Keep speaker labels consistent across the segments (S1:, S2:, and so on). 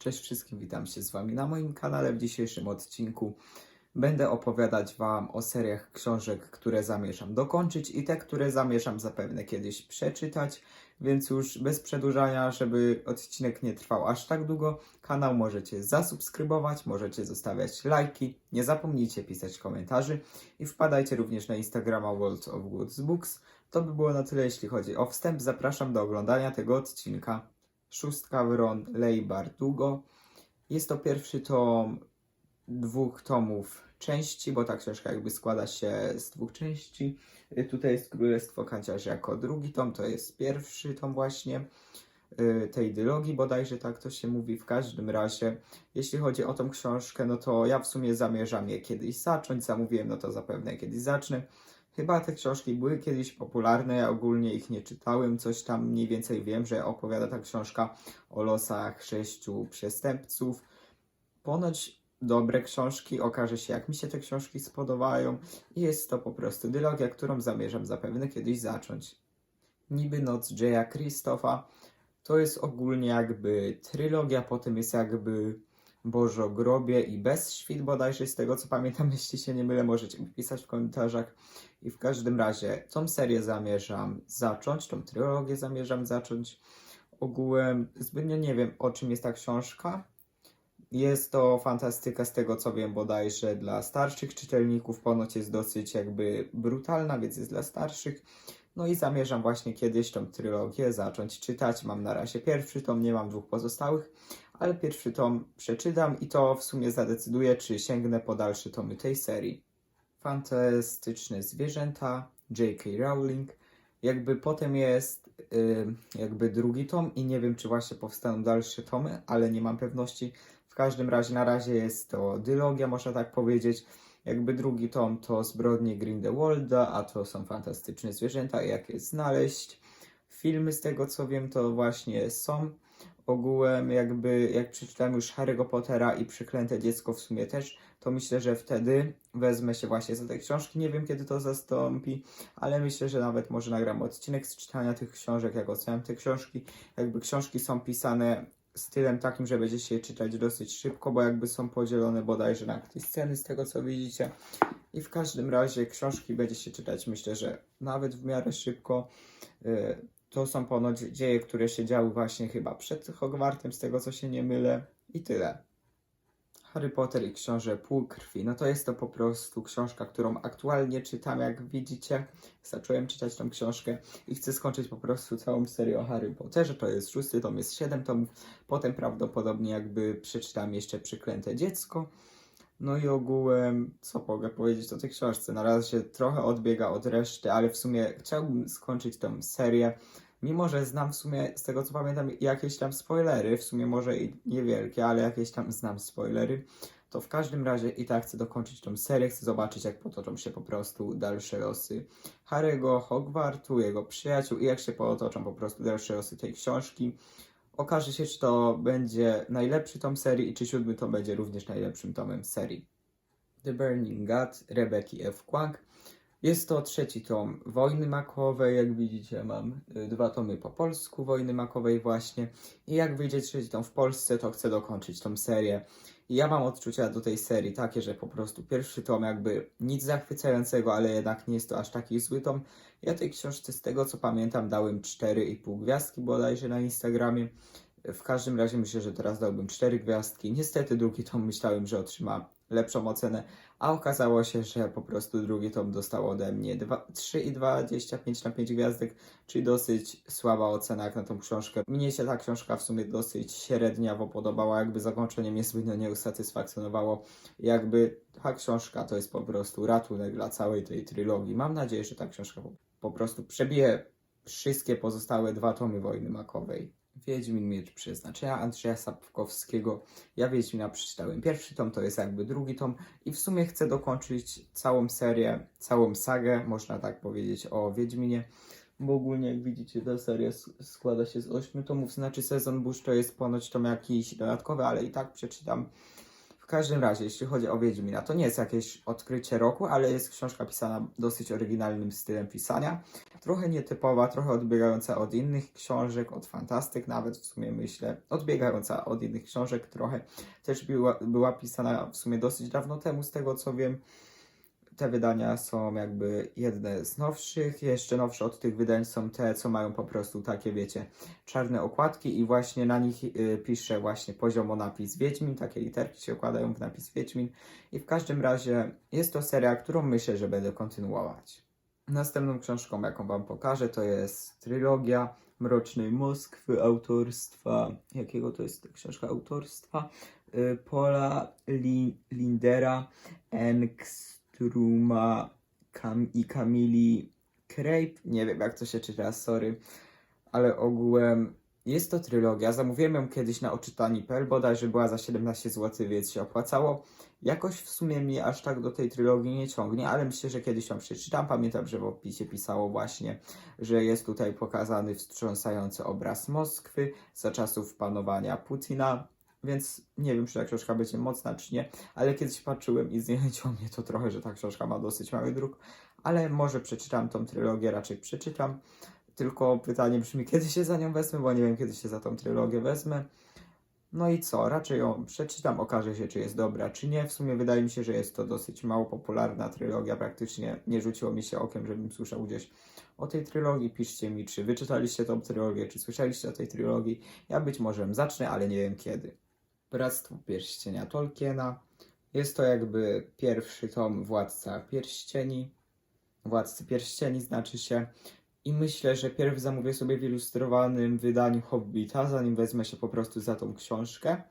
S1: Cześć wszystkim, witam się z Wami na moim kanale. W dzisiejszym odcinku będę opowiadać Wam o seriach książek, które zamierzam dokończyć i te, które zamierzam zapewne kiedyś przeczytać. Więc już bez przedłużania, żeby odcinek nie trwał aż tak długo, kanał możecie zasubskrybować, możecie zostawiać lajki, nie zapomnijcie pisać komentarzy i wpadajcie również na Instagrama World of Woods Books. To by było na tyle, jeśli chodzi o wstęp. Zapraszam do oglądania tego odcinka. Szóstka Wron Lei Bardugo. Jest to pierwszy tom dwóch tomów części, bo ta książka jakby składa się z dwóch części. Y, Tutaj jest Królestwo Kanciarzy jako drugi tom, to jest pierwszy tom właśnie y, tej dylogii, bodajże tak to się mówi. W każdym razie, jeśli chodzi o tą książkę, no to ja w sumie zamierzam je kiedyś zacząć. Zamówiłem, no to zapewne kiedyś zacznę. Chyba te książki były kiedyś popularne, ja ogólnie ich nie czytałem, coś tam mniej więcej wiem, że opowiada ta książka o losach sześciu przestępców. Ponoć dobre książki, okaże się jak mi się te książki spodobają i jest to po prostu dylogia, którą zamierzam zapewne kiedyś zacząć. Niby Noc Jaya Christopha to jest ogólnie jakby trylogia, potem jest jakby Bożogrobie i Bez Świt bodajże z tego co pamiętam, jeśli się nie mylę, możecie mi pisać w komentarzach. I w każdym razie tą serię zamierzam zacząć, tą trylogię zamierzam zacząć. Ogółem zbytnio nie wiem o czym jest ta książka. Jest to fantastyka z tego co wiem bodajże dla starszych czytelników. Ponoć jest dosyć jakby brutalna, więc jest dla starszych. No i zamierzam właśnie kiedyś tą trylogię zacząć czytać. Mam na razie pierwszy tom, nie mam dwóch pozostałych, ale pierwszy tom przeczytam i to w sumie zadecyduje, czy sięgnę po dalsze tomy tej serii. Fantastyczne zwierzęta, J.K. Rowling. Jakby potem jest y, jakby drugi tom i nie wiem, czy właśnie powstaną dalsze tomy, ale nie mam pewności. W każdym razie na razie jest to dylogia, można tak powiedzieć. Jakby drugi tom to Zbrodnie Grindelwalda, a to są fantastyczne zwierzęta, jak je znaleźć. Filmy z tego co wiem to właśnie są. Ogółem jakby jak przeczytałem już Harry'ego Pottera i Przeklęte Dziecko w sumie też, to myślę, że wtedy wezmę się właśnie za te książki. Nie wiem kiedy to zastąpi, ale myślę, że nawet może nagram odcinek z czytania tych książek, jak oceniam te książki. Jakby książki są pisane stylem takim, że będzie się je czytać dosyć szybko, bo jakby są podzielone bodajże na jakieś sceny z tego co widzicie. I w każdym razie książki będzie się czytać myślę, że nawet w miarę szybko. Yy, To są ponoć dzieje, które się działy właśnie chyba przed Hogwartem, z tego co się nie mylę. I tyle. Harry Potter i Książę Półkrwi. No to jest to po prostu książka, którą aktualnie czytam, jak widzicie. Zacząłem czytać tą książkę i chcę skończyć po prostu całą serię o Harry Potterze. To jest szósty tom, jest siedem tomów. Potem prawdopodobnie jakby przeczytam jeszcze Przyklęte Dziecko. No i ogółem, co mogę powiedzieć o tej książce? Na razie trochę odbiega od reszty, ale w sumie chciałbym skończyć tą serię. Mimo, że znam w sumie, z tego co pamiętam, jakieś tam spoilery, w sumie może i niewielkie, ale jakieś tam znam spoilery, to w każdym razie i tak chcę dokończyć tą serię, chcę zobaczyć, jak potoczą się po prostu dalsze losy Harry'ego, Hogwartu, jego przyjaciół i jak się potoczą po prostu dalsze losy tej książki. Okaże się, czy to będzie najlepszy tom serii i czy siódmy tom będzie również najlepszym tomem serii. The Burning God, Rebeki F. Kwak. Jest to trzeci tom Wojny Makowej, jak widzicie mam y, dwa tomy po polsku Wojny Makowej właśnie i jak wyjdzie trzeci tom w Polsce, to chcę dokończyć tą serię. I ja mam odczucia do tej serii takie, że po prostu pierwszy tom jakby nic zachwycającego, ale jednak nie jest to aż taki zły tom. Ja tej książce z tego co pamiętam dałem 4,5 gwiazdki bodajże na Instagramie. W każdym razie myślę, że teraz dałbym 4 gwiazdki. Niestety drugi tom myślałem, że otrzyma lepszą ocenę, a okazało się, że po prostu drugi tom dostał ode mnie dwa- 3,25 na 5 gwiazdek, czyli dosyć słaba ocena jak na tą książkę. Mnie się ta książka w sumie dosyć średniawo podobała, jakby zakończenie mnie zbytnio nie usatysfakcjonowało. Jakby ta książka to jest po prostu ratunek dla całej tej trylogii. Mam nadzieję, że ta książka po prostu przebije wszystkie pozostałe dwa tomy Wojny Makowej. Wiedźmin Miecz Przeznaczenia Andrzeja Sapkowskiego. Ja Wiedźmina przeczytałem pierwszy tom, to jest jakby drugi tom i w sumie chcę dokończyć całą serię, całą sagę, można tak powiedzieć, o Wiedźminie. Bo ogólnie jak widzicie ta seria składa się z ośmiu tomów, znaczy sezon Bush to jest ponoć tom jakiś dodatkowy, ale i tak przeczytam. Każdym razie, jeśli chodzi o Wiedźmina, to nie jest jakieś odkrycie roku, ale jest książka pisana dosyć oryginalnym stylem pisania. Trochę nietypowa, trochę odbiegająca od innych książek, od fantastyk nawet w sumie myślę, odbiegająca od innych książek trochę. Też była, była pisana w sumie dosyć dawno temu, z tego co wiem. Te wydania są jakby jedne z nowszych, jeszcze nowsze od tych wydań są te, co mają po prostu takie, wiecie, czarne okładki i właśnie na nich y, pisze właśnie poziomo napis Wiedźmin, takie literki się układają w napis Wiedźmin. I w każdym razie jest to seria, którą myślę, że będę kontynuować. Następną książką, jaką Wam pokażę, to jest trylogia Mrocznej Moskwy autorstwa, jakiego to jest książka? Autorstwa? Y, Paula Li, Engstruma Kam, i Kamili Crepe. Nie wiem, jak to się czyta, sorry, ale ogółem jest to trylogia. Zamówiłem ją kiedyś na oczytani.pl, bodajże była za 17 zł, więc się opłacało. Jakoś w sumie mi aż tak do tej trylogii nie ciągnie, ale myślę, że kiedyś ją przeczytam. Pamiętam, że w opisie pisało właśnie, że jest tutaj pokazany wstrząsający obraz Moskwy za czasów panowania Putina. Więc nie wiem, czy ta książka będzie mocna, czy nie, ale kiedyś patrzyłem i zniechęciło mnie to trochę, że ta książka ma dosyć mały druk, ale może przeczytam tą trylogię, raczej przeczytam. Tylko pytanie brzmi, kiedy się za nią wezmę, bo nie wiem, kiedy się za tą trylogię wezmę. No i co? Raczej ją przeczytam, okaże się, czy jest dobra, czy nie. W sumie wydaje mi się, że jest to dosyć mało popularna trylogia. Praktycznie nie rzuciło mi się okiem, żebym słyszał gdzieś o tej trylogii. Piszcie mi, czy wyczytaliście tą trylogię, czy słyszeliście o tej trylogii. Ja być może zacznę, ale nie wiem kiedy. Bractwo Pierścienia Tolkiena. Jest to jakby pierwszy tom Władca Pierścieni. Władcy Pierścieni znaczy się. I myślę, że pierw zamówię sobie w ilustrowanym wydaniu Hobbita, zanim wezmę się po prostu za tą książkę.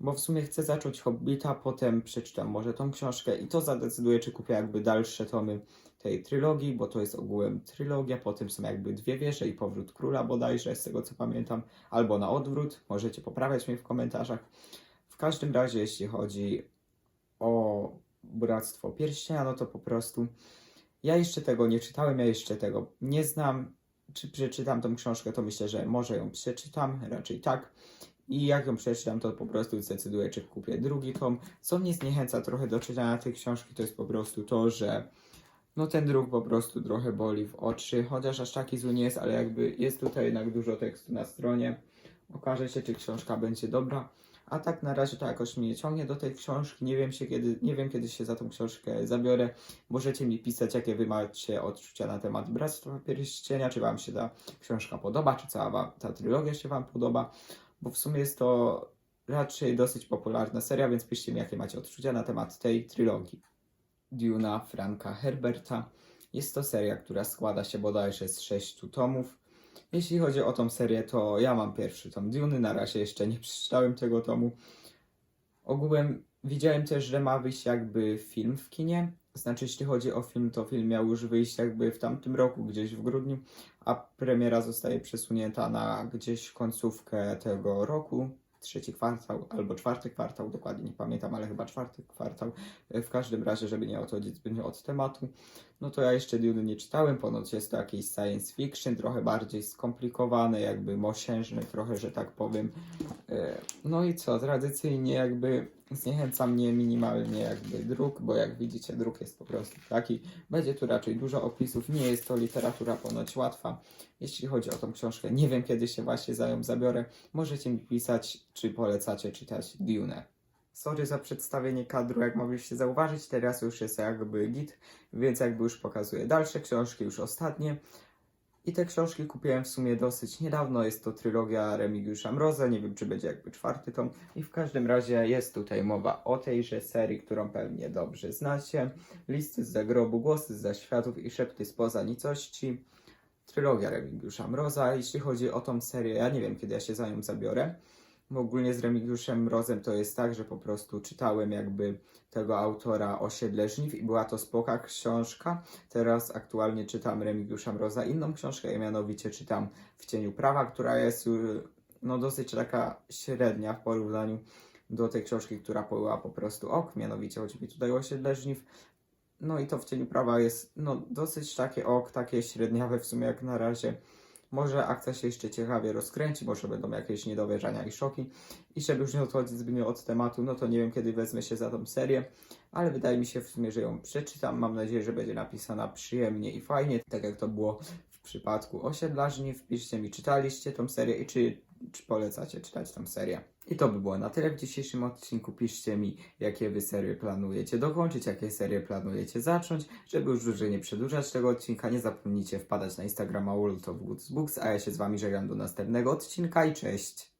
S1: Bo w sumie chcę zacząć Hobbita, potem przeczytam może tą książkę i to zadecyduję, czy kupię jakby dalsze tomy tej trylogii, bo to jest ogółem trylogia, potem są jakby dwie wieże i powrót króla bodajże, z tego co pamiętam, albo na odwrót, możecie poprawiać mnie w komentarzach. W każdym razie, jeśli chodzi o Bractwo Pierścienia, no to po prostu ja jeszcze tego nie czytałem, ja jeszcze tego nie znam. Czy przeczytam tą książkę, to myślę, że może ją przeczytam, raczej tak. I jak ją przeczytam, to po prostu zdecyduję, czy kupię drugi tom. Co mnie zniechęca trochę do czytania tej książki, to jest po prostu to, że no ten druk po prostu trochę boli w oczy, chociaż aż taki zły nie jest, ale jakby jest tutaj jednak dużo tekstu na stronie. Okaże się, czy książka będzie dobra. A tak na razie to jakoś mnie nie ciągnie do tej książki. Nie wiem, się kiedy, nie wiem kiedy się za tą książkę zabiorę. Możecie mi pisać, jakie wy macie odczucia na temat Bractwa Pierścienia, czy wam się ta książka podoba, czy cała wam, ta trylogia się wam podoba, bo w sumie jest to raczej dosyć popularna seria, więc piszcie mi, jakie macie odczucia na temat tej trylogii. Duna Franka Herberta. Jest to seria, która składa się bodajże z sześciu tomów. Jeśli chodzi o tą serię, to ja mam pierwszy tom Duny, na razie jeszcze nie przeczytałem tego tomu. Ogółem widziałem też, że ma wyjść jakby film w kinie. Znaczy, jeśli chodzi o film, to film miał już wyjść jakby w tamtym roku, gdzieś w grudniu, a premiera zostaje przesunięta na gdzieś końcówkę tego roku. Trzeci kwartał albo czwarty kwartał, dokładnie nie pamiętam, ale chyba czwarty kwartał. W każdym razie, żeby nie odchodzić zbytnio od tematu, no to ja jeszcze Dune nie czytałem, ponoć jest to jakieś science fiction, trochę bardziej skomplikowane, jakby mosiężne, trochę, że tak powiem. E, No i co, tradycyjnie jakby zniechęca mnie minimalnie jakby druk, bo jak widzicie druk jest po prostu taki. Będzie tu raczej dużo opisów, nie jest to literatura ponoć łatwa. Jeśli chodzi o tą książkę, nie wiem kiedy się właśnie za zabiorę. Możecie mi pisać, czy polecacie czytać Dune. Sorry za przedstawienie kadru, jak mogliście zauważyć, teraz już jest jakby git, więc jakby już pokazuję dalsze książki, już ostatnie. I te książki kupiłem w sumie dosyć niedawno, jest to trylogia Remigiusza Mroza, nie wiem czy będzie jakby czwarty tom. I w każdym razie jest tutaj mowa o tejże serii, którą pewnie dobrze znacie. Listy z zagrobu, głosy z zaświatów i szepty spoza nicości. Trylogia Remigiusza Mroza. Jeśli chodzi o tą serię, ja nie wiem kiedy ja się za nią zabiorę. Ogólnie z Remigiuszem Mrozem to jest tak, że po prostu czytałem jakby tego autora Osiedle Żniw i była to spoka książka. Teraz aktualnie czytam Remigiusza Mroza inną książkę, mianowicie czytam W cieniu prawa, która jest y, no dosyć taka średnia w porównaniu do tej książki, która była po prostu ok, mianowicie chodzi mi tutaj o Osiedle Żniw. No i to W cieniu prawa jest no dosyć takie ok, takie średniawe w sumie jak na razie. Może akcja się jeszcze ciekawie rozkręci, może będą jakieś niedowierzania i szoki. I żeby już nie odchodzić zbytnio od tematu, no to nie wiem kiedy wezmę się za tą serię, ale wydaje mi się w sumie, że ją przeczytam. Mam nadzieję, że będzie napisana przyjemnie i fajnie, tak jak to było w przypadku osiedlażni. Wpiszcie mi, czytaliście tą serię i czy, czy polecacie czytać tą serię. I to by było na tyle w dzisiejszym odcinku. Piszcie mi, jakie wy serie planujecie dokończyć, jakie serie planujecie zacząć. Żeby już dłużej nie przedłużać tego odcinka, nie zapomnijcie wpadać na Instagrama World of Goods Books, a ja się z wami żegnam do następnego odcinka i cześć!